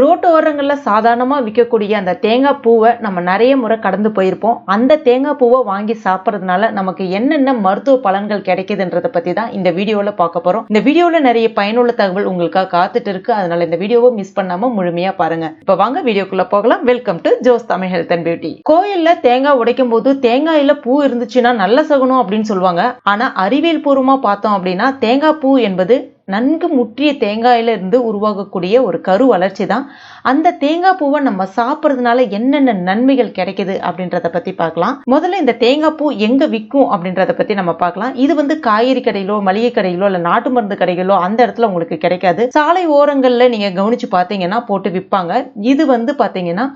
Road ஓரங்களில் சாதாரணமாக விற்கக்கூடிய அந்த தேங்காய் பூவை நம்ம நிறைய முறை கடந்து போயிருப்போம். அந்த தேங்காய் பூவை வாங்கி சாப்பிட்றதுனால நமக்கு என்னென்ன மருத்துவ பலன்கள் கிடைக்குதுன்றதை பற்றி தான் இந்த வீடியோவில் பார்க்க போகிறோம் இந்த வீடியோவில் நிறைய பயனுள்ள தகவல் உங்களுக்காக காத்துட்டு இருக்கு. அதனால இந்த வீடியோவை மிஸ் பண்ணாமல் முழுமையாக பாருங்க. இப்போ வாங்க வீடியோக்குள்ளே போகலாம். Welcome to Jos Tamil health and beauty கோயிலில் தேங்காய் உடைக்கும் போது தேங்காயில பூ இருந்துச்சுன்னா நல்ல சகுனம் அப்படின்னு சொல்லுவாங்க. ஆனால் அறிவியல் பூர்வமாக பார்த்தோம் அப்படின்னா தேங்காய் பூ என்பது நன்கு முற்றிய தேங்காயில இருந்து உருவாகக்கூடிய ஒரு கரு வளர்ச்சி தான் அந்த தேங்காய் பூவை நம்ம சாப்பிட்றதுனால என்னென்ன நன்மைகள் கிடைக்குது அப்படின்றத பற்றி பார்க்கலாம். முதல்ல இந்த தேங்காய் பூ எங்கே விற்கும் அப்படின்றத பற்றி நம்ம பார்க்கலாம். இது வந்து காய்கறி கடையிலோ மளிகை கடையிலோ இல்லை நாட்டு மருந்து கடைகளோ அந்த இடத்துல உங்களுக்கு கிடைக்காது. சாலை ஓரங்களில் நீங்கள் கவனிச்சு பார்த்தீங்கன்னா போட்டு விற்பாங்க இது வந்து பார்த்தீங்கன்னா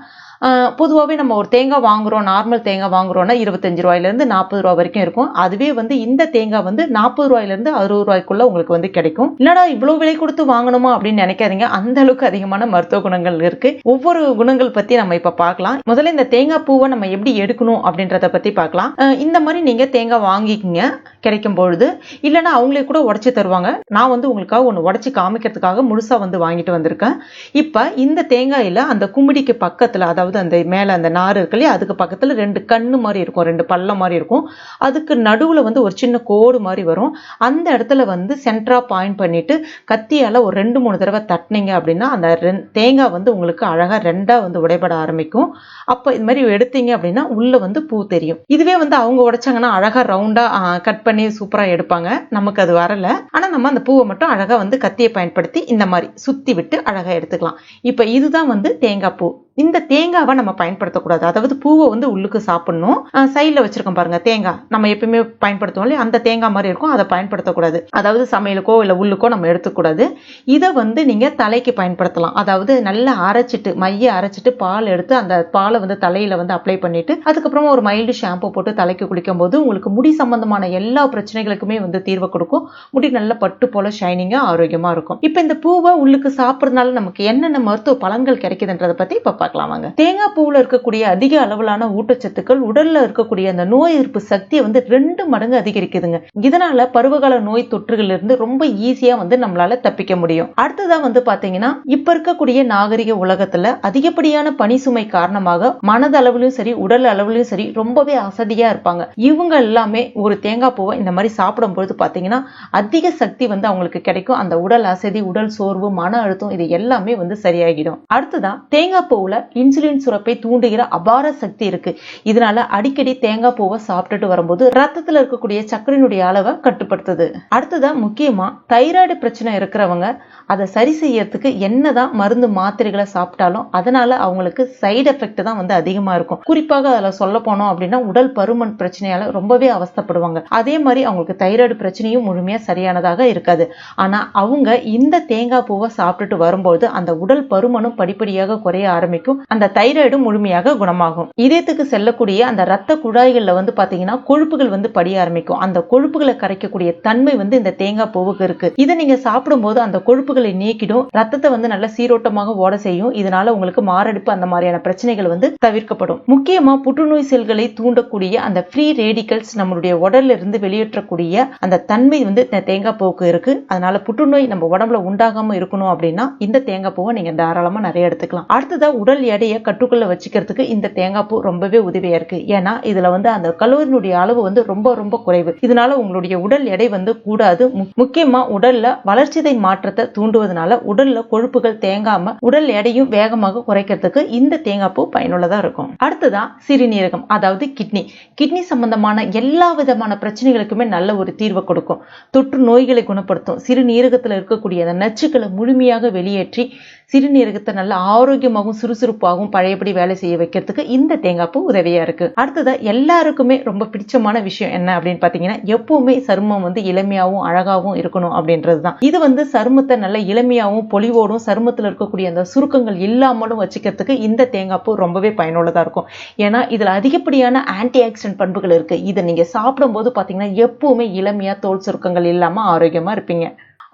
பொதுவாகவே நம்ம ஒரு தேங்காய் வாங்குகிறோம் நார்மல் தேங்காய் வாங்குறோம்னா இருபத்தஞ்சு ரூபாயிலேருந்து நாற்பது ரூபா வரைக்கும் இருக்கும். அதுவே வந்து இந்த தேங்காய் வந்து நாற்பது ரூபாயிலேருந்து அறுபது ரூபாய்க்குள்ள உங்களுக்கு வந்து கிடைக்கும். இல்லைனா இவ்வளோ விலை கொடுத்து வாங்கணுமா அப்படின்னு நினைக்காதீங்க. அந்த அளவுக்கு அதிகமான மருத்துவ குணங்கள் இருக்கு. ஒவ்வொரு குணங்கள் பற்றி நம்ம இப்போ பார்க்கலாம். முதல்ல இந்த தேங்காய் பூவை நம்ம எப்படி எடுக்கணும் அப்படின்றத பற்றி பார்க்கலாம். இந்த மாதிரி நீங்க தேங்காய் வாங்கிக்கிங்க. கிடைக்கும் பொழுது இல்லைன்னா அவங்களே கூட உடச்சி தருவாங்க. நான் வந்து உங்களுக்காக ஒன்று உடச்சி காமிக்கிறதுக்காக முழுசாக வந்து வாங்கிட்டு வந்திருக்கேன். இப்போ இந்த தேங்காயில் அந்த கும்பிடிக்கு பக்கத்தில் அதாவது அந்த மேலே அந்த நார் இருக்கு இல்லையா அதுக்கு பக்கத்தில் ரெண்டு கண்ணு மாதிரி இருக்கும் ரெண்டு பள்ளம் மாதிரி இருக்கும். அதுக்கு நடுவில் வந்து ஒரு சின்ன கோடு மாதிரி வரும். அந்த இடத்துல வந்து சென்ட்ராக பாயிண்ட் பண்ணிட்டு கத்தியால் ஒரு ரெண்டு மூணு தடவை தட்டினீங்க அப்படின்னா அந்த ரெண்- தேங்காய் வந்து உங்களுக்கு அழகாக ரெண்டாக வந்து உடைபட ஆரம்பிக்கும். அப்போ இது மாதிரி எடுத்தீங்க அப்படின்னா உள்ளே வந்து பூ தெரியும். இதுவே வந்து அவங்க உடைச்சாங்கன்னா அழகாக ரவுண்டாக கட் பண்ணி சூப்பரா எடுப்பாங்க. நமக்கு அது வரல. ஆனா நம்ம அந்த பூவை மட்டும் அழகா வந்து கத்தியை பயன்படுத்தி இந்த மாதிரி சுத்தி விட்டு அழகா எடுத்துக்கலாம். இப்ப இதுதான் வந்து தேங்காய் பூ. இந்த தேங்காவை நம்ம பயன்படுத்தக்கூடாது. அதாவது பூவை வந்து உள்ளுக்கு சாப்பிடணும். சைடில் வச்சிருக்கோம் பாருங்க தேங்காய். நம்ம எப்பயுமே பயன்படுத்துவோம் இல்லையா? அந்த தேங்காய் மாதிரி இருக்கும் அதை பயன்படுத்தக்கூடாது. அதாவது சமையலுக்கோ இல்லை உள்ளுக்கோ நம்ம எடுத்துக்கூடாது. இதை வந்து நீங்கள் தலைக்கு பயன்படுத்தலாம். அதாவது நல்லா அரைச்சிட்டு மைய அரைச்சிட்டு பால் எடுத்து அந்த பாலை வந்து தலையில் வந்து அப்ளை பண்ணிட்டு அதுக்கப்புறமா ஒரு மைல்டு ஷாம்பு போட்டு தலைக்கு குளிக்கும் போது உங்களுக்கு முடி சம்பந்தமான எல்லா பிரச்சனைகளுக்குமே வந்து தீர்வு கொடுக்கும். முடி நல்ல பட்டு போல ஷைனிங்காக ஆரோக்கியமாக இருக்கும். இப்போ இந்த பூவை உள்ளுக்கு சாப்பிட்றதுனால நமக்கு என்னென்ன மருத்துவ பலன்கள் கிடைக்குதுன்றதை பற்றி இப்போ பார்க்கலாம் வாங்க தேங்காய் பூவில் இருக்கக்கூடிய அதிக அளவிலான ஊட்டச்சத்துக்கள் உடல்ல இருக்கக்கூடிய அந்த நோய் எதிர்ப்பு சக்தியை வந்து ரெண்டு மடங்கு அதிகரிக்குதுங்க. இதனால பருவகால நோய் தொற்றுகள் இருந்து ரொம்ப ஈஸியா வந்து நம்மளால தப்பிக்க முடியும். அடுத்ததா வந்து பாத்தீங்கன்னா இப்ப இருக்கக்கூடிய நாகரிக உலகத்துல அதிகப்படியான பனி சுமை காரணமாக மனதளவிலும் சரி உடல் அளவிலும் சரி ரொம்பவே அசதியா இருப்பாங்க. இவங்க எல்லாமே ஒரு தேங்காய் பூவை இந்த மாதிரி சாப்பிடும் பொழுது பாத்தீங்கன்னா அதிக சக்தி வந்து அவங்களுக்கு கிடைக்கும். அந்த உடல் அசதி உடல் சோர்வு மன அழுத்தம் இது எல்லாமே வந்து சரியாகிடும். அடுத்ததான் தேங்காய் பூவில் இன்சுலின் சுரப்பை தூண்டுகிற அபார சக்தி இருக்கு. இதனால அடிக்கடி தேங்காய் பூவை சாப்பிட்டுட்டு வரும்போது ரத்தத்துல இருக்கக்கூடிய சர்க்கரையினுடைய அளவை கட்டுப்படுத்துது. அடுத்ததா முக்கியமா தைராய்டு பிரச்சனை இருக்கிறவங்க அதை சரி செய்யறதுக்கு என்னதான் மருந்து மாத்திரைகளை சாப்பிட்டாலும் அதனால அவங்களுக்கு சைடு எஃபெக்ட் தான் வந்து அதிகமா இருக்கும். குறிப்பாக அதுல சொல்ல போனோம் அப்படின்னா உடல் பருமன் பிரச்சனையால ரொம்பவே அவஸ்தைப்படுவாங்க. அதே மாதிரி அவங்களுக்கு தைராய்டு பிரச்சனையும் முழுமையா சரியானதாக இருக்காது. ஆனா அவங்க இந்த தேங்காய் பூவை சாப்பிட்டுட்டு வரும்போது அந்த உடல் பருமனும் படிப்படியாக குறைய ஆரம்பிக்கும். அந்த தைராய்டும் முழுமையாக குணமாகும். இதயத்துக்கு செல்லக்கூடிய அந்த ரத்த குழாய்களில் வந்து பாத்தீங்கன்னா கொழுப்புகள் வந்து படிய ஆரம்பிக்கும். அந்த கொழுப்புகளை கரைக்கக்கூடிய தன்மை வந்து இந்த தேங்காய் பூவுக்கு இருக்கு. இதை நீங்க சாப்பிடும்போது அந்த கொழுப்புகளை நீக்கிடும். ரத்தத்தை வந்து நல்ல சீரோட்டமாக ஓட செய்யும். இதனால உங்களுக்கு மாரடைப்பு அந்த மாதிரியான பிரச்சனைகள் வந்து தவிர்க்கப்படும். முக்கியமா புற்றுநோய் செல்களை தூண்டக்கூடிய அந்த ஃப்ரீ ரேடிக்கல்ஸ் நம்மளுடைய உடல்ல இருந்து வெளியேற்றக்கூடிய அந்த தன்மை வந்து இந்த தேங்காய் பூவுக்கு இருக்கு. அதனால புற்றுநோய் நம்ம உடம்புல உண்டாகாம இருக்கணும் அப்படின்னா இந்த தேங்காய் பூவை நீங்க தாராளமா நிறைய எடுத்துக்கலாம். அடுத்ததா உடல் எடையை கட்டுக்குள்ள வச்சுக்கிறதுக்கு இந்த தேங்காய் பூ ரொம்பவே உதவியா இருக்கு. ஏன்னா இதுல வந்து அந்த கலோரினுடைய அளவு வந்து ரொம்ப ரொம்ப குறைவு. இதனால உங்களுடைய உடல் எடை வந்து கூடாது. முக்கியமா உடல்ல வளர்ச்சிதை மாற்றத்தை தூண்டுவதனால உடல்ல கொழுப்புகள் தேங்காம உடல் எடையும் வேகமாக குறைக்கிறதுக்கு இந்த தேங்காய் பூ பயனுள்ளதா இருக்கும். அடுத்ததா சிறுநீரகம் அதாவது கிட்னி. கிட்னி சம்பந்தமான எல்லா விதமான பிரச்சனைகளுக்குமே நல்ல ஒரு தீர்வை கொடுக்கும். தொற்று நோய்களை குணப்படுத்தும். சிறுநீரகத்துல இருக்கக்கூடிய அந்த நச்சுக்களை முழுமையாக வெளியேற்றி சிறுநீரகத்தை நல்ல ஆரோக்கியமாகவும் சுறுசுறுப்பாகவும் பழையபடி வேலை செய்ய வைக்கிறதுக்கு இந்த தேங்காய் பூ உதவியா இருக்கு. அடுத்ததா எல்லாருக்குமே ரொம்ப பிடிச்சமான விஷயம் என்ன அப்படின்னு பாத்தீங்கன்னா எப்பவுமே சருமம் வந்து இளமையாகவும் அழகாகவும் இருக்கணும் அப்படின்றது தான் இது வந்து சருமத்தை நல்ல இளமையாகவும் பொலிவோடும் சருமத்தில் இருக்கக்கூடிய அந்த சுருக்கங்கள் இல்லாமலும் வச்சுக்கிறதுக்கு இந்த தேங்காய் பூ ரொம்பவே பயனுள்ளதா இருக்கும். ஏன்னா இதுல அதிகப்படியான ஆன்டி ஆக்சிடென்ட் பண்புகள் இருக்கு. இதை நீங்க சாப்பிடும்போது பாத்தீங்கன்னா எப்பவுமே இளமையா தோல் சுருக்கங்கள் இல்லாம ஆரோக்கியமா இருப்பீங்க.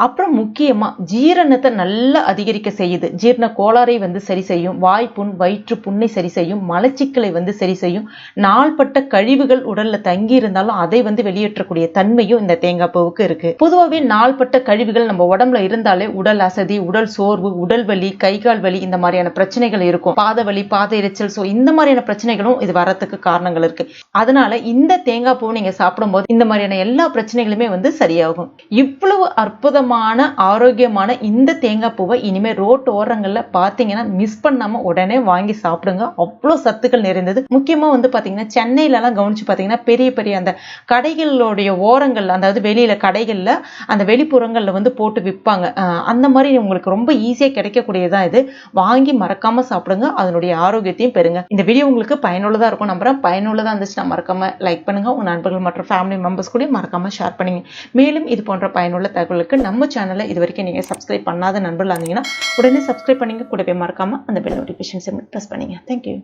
அப்புறம் முக்கியமாக ஜீரணத்தை நல்லா அதிகரிக்க செய்யுது. ஜீரண கோளாறை வந்து சரி செய்யும். வாய்ப்புண் வயிற்று புண்ணை சரி செய்யும். மலச்சிக்கலை வந்து சரி செய்யும். நாள்பட்ட கழிவுகள் உடலில் தங்கி இருந்தாலும் அதை வந்து வெளியேற்றக்கூடிய தன்மையும் இந்த தேங்காய் பூவுக்கு இருக்குது பொதுவாகவே நாள்பட்ட கழிவுகள் நம்ம உடம்புல இருந்தாலே உடல் அசதி உடல் சோர்வு உடல் வலி கை கால் வலி இந்த மாதிரியான பிரச்சனைகள் இருக்கும். பாத வலி பாத எரிச்சல் ஸோ இந்த மாதிரியான பிரச்சனைகளும் இது வரத்துக்கு காரணங்கள் இருக்குது அதனால இந்த தேங்காய் பூ நீங்கள் சாப்பிடும்போது இந்த மாதிரியான எல்லா பிரச்சனைகளுமே வந்து சரியாகும். இவ்வளவு அற்புதம் சுத்தமான ஆரோக்கியமான இந்த தேங்காய் பூவை இனிமே ரோட்டு ஓரங்கள்ல பாத்தீங்கன்னா மிஸ் பண்ணாம உடனே வாங்கி சாப்பிடுங்க. அவ்வளோ சத்துக்கள் நிறைந்தது. முக்கியமா வந்து பாத்தீங்கன்னா சென்னையில எல்லாம் கவனிச்சு பாத்தீங்கன்னா பெரிய பெரிய அந்த கடைகளுடைய ஓரங்கள்ல அதாவது வெளியில கடைகள்ல அந்த வெளிப்புறங்கள்ல வந்து போட்டு விற்பாங்க. அந்த மாதிரி உங்களுக்கு ரொம்ப ஈஸியா கிடைக்கக்கூடியதான் இது. வாங்கி மறக்காம சாப்பிடுங்க. அதனுடைய ஆரோக்கியத்தையும் பெறுங்க. இந்த வீடியோ உங்களுக்கு பயனுள்ளதா இருக்கும் நம்புறேன். பயனுள்ளதா இருந்துச்சுன்னா மறக்காம லைக் பண்ணுங்க. உங்க நண்பர்கள் மற்றும் ஃபேமிலி மெம்பர்ஸ் கூட மறக்காம ஷேர் பண்ணுங்க. மேலும் இது போன்ற பயனுள்ள தகவலுக்கு நம்ம சேனலை இது வரைக்கும் நீங்க சப்ஸ்கிரைப் பண்ணாத நண்பர்களாக இருந்தீங்கன்னா உடனே சப்ஸ்கிரைப் பண்ணிங்க. கூடவே மறக்காம அந்த பெல் நோட்டிஃபிகேஷன்ஸை ப்ரெஸ் பண்ணிங்க. Thank you